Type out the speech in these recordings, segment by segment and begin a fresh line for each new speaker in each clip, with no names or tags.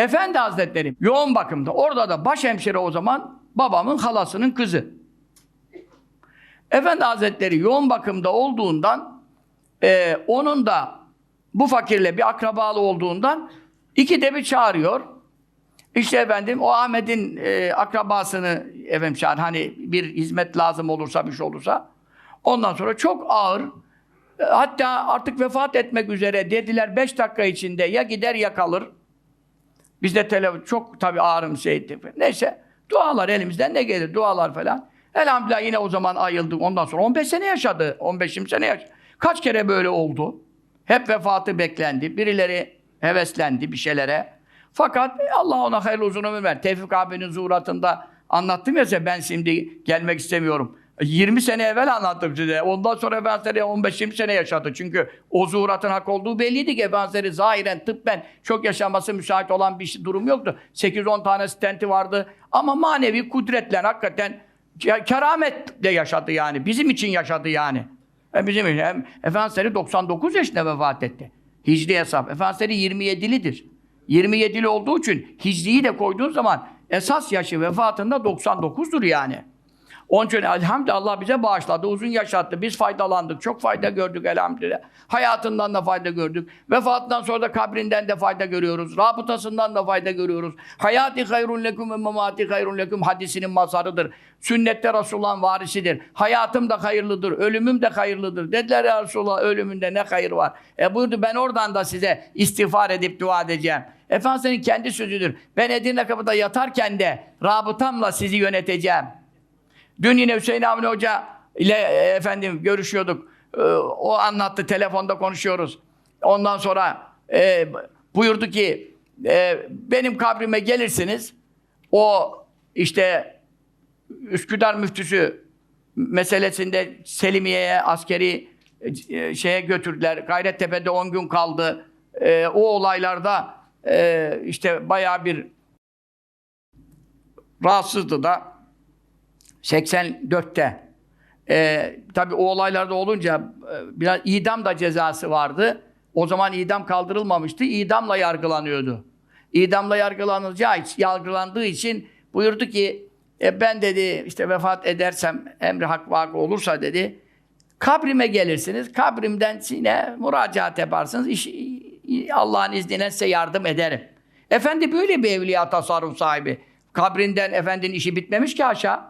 Efendi Hazretleri yoğun bakımda. Orada da başhemşire o zaman babamın halasının kızı. Efendi Hazretleri yoğun bakımda olduğundan e, onun da bu fakirle bir akrabalı olduğundan iki de bir çağırıyor. İşte efendim o Ahmet'in e, akrabasını efendim çağır. Hani bir hizmet lazım olursa bir şey olursa. Ondan sonra çok ağır e, hatta artık vefat etmek üzere dediler beş dakika içinde ya gider ya kalır. Biz de telefon çok tabii ağrım şeydi. Neyse dualar elimizden ne gelir dualar falan. Elhamdülillah yine o zaman ayıldık. Ondan sonra 15 sene yaşadı. 15-20 sene yaşadı. Kaç kere böyle oldu? Hep vefatı beklendi. Birileri heveslendi bir şeylere. Fakat e, Allah ona hayırlı uzun ömür ver. Tevfik abinin zuhuratında anlattım ya size ben şimdi gelmek istemiyorum. 20 sene evvel anlattım size. Ondan sonra Efendimiz 15-20 sene yaşadı. Çünkü o zuhuratın hak olduğu belliydi ki Efendimiz zahiren tıbben çok yaşaması müsait olan bir şey- durum yoktu. 8-10 tane stenti vardı. Ama manevi kudretle hakikaten ke- kerametle yaşadı yani. Bizim için yaşadı yani. E bizim için. Hem Efendimiz 99 yaşında vefat etti. Hicri hesap. Efendimiz 27'lidir. 27'li olduğu için Hicri'yi de koyduğun zaman esas yaşı vefatında 99'dur yani. Onun için elhamdülillah bize bağışladı, uzun yaşattı. Biz faydalandık, çok fayda gördük elhamdülillah. Hayatından da fayda gördük. Vefatından sonra da kabrinden de fayda görüyoruz. Rabıtasından da fayda görüyoruz. Hayati hayrun lekum ve memati hayrun lekum hadisinin mazharıdır. Sünnette Resulullah'ın varisidir. Hayatım da hayırlıdır, ölümüm de hayırlıdır. Dediler ya Resulullah ölümünde ne hayır var? E buyurdu ben oradan da size istiğfar edip dua edeceğim. Efendimiz'in kendi sözüdür. Ben Edirne kapıda yatarken de rabıtamla sizi yöneteceğim. Dün yine Hüseyin Avni Hoca ile e, efendim görüşüyorduk. E, o anlattı, telefonda konuşuyoruz. Ondan sonra e, buyurdu ki e, benim kabrime gelirsiniz. O işte Üsküdar müftüsü meselesinde Selimiye'ye askeri e, şeye götürdüler. Gayrettepe'de 10 gün kaldı. E, o olaylarda e, işte bayağı bir rahatsızdı da 84'te. Ee, tabii o olaylarda olunca e, biraz idam da cezası vardı. O zaman idam kaldırılmamıştı. İdamla yargılanıyordu. İdamla yargılanacağı için, yargılandığı için buyurdu ki e, ben dedi işte vefat edersem emri hak vakı olursa dedi kabrime gelirsiniz. Kabrimden yine müracaat yaparsınız. İş, Allah'ın izniyle size yardım ederim. Efendi böyle bir evliya tasarruf sahibi. Kabrinden efendinin işi bitmemiş ki aşağı.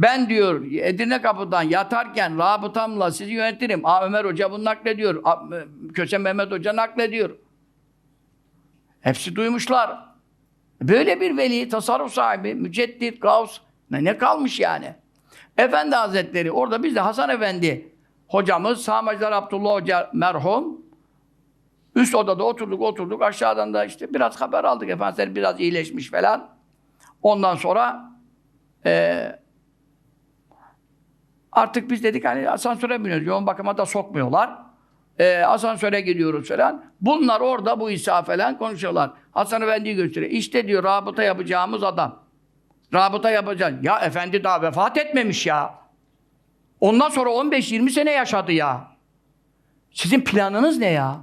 Ben diyor Edirne kapıdan yatarken rabıtamla sizi yönetirim. Aa, Ömer Hoca bunu naklediyor. Aa, Köse Mehmet Hoca naklediyor. Hepsi duymuşlar. Böyle bir veli, tasarruf sahibi, müceddit, gavs. Ne, ne kalmış yani? Efendi Hazretleri, orada biz de Hasan Efendi hocamız, Sağmacılar Abdullah Hoca merhum. Üst odada oturduk, oturduk. Aşağıdan da işte biraz haber aldık. Efendimiz biraz iyileşmiş falan. Ondan sonra Artık biz dedik hani asansöre biniyoruz. Yoğun bakıma da sokmuyorlar. Ee, asansöre gidiyoruz falan. Bunlar orada bu İsa falan konuşuyorlar. Hasan Efendi'yi gösteriyor. İşte diyor rabıta yapacağımız adam. Rabıta yapacağız. Ya efendi daha vefat etmemiş ya. Ondan sonra 15-20 sene yaşadı ya. Sizin planınız ne ya?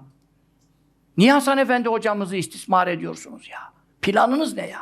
Niye Hasan Efendi hocamızı istismar ediyorsunuz ya? Planınız ne ya?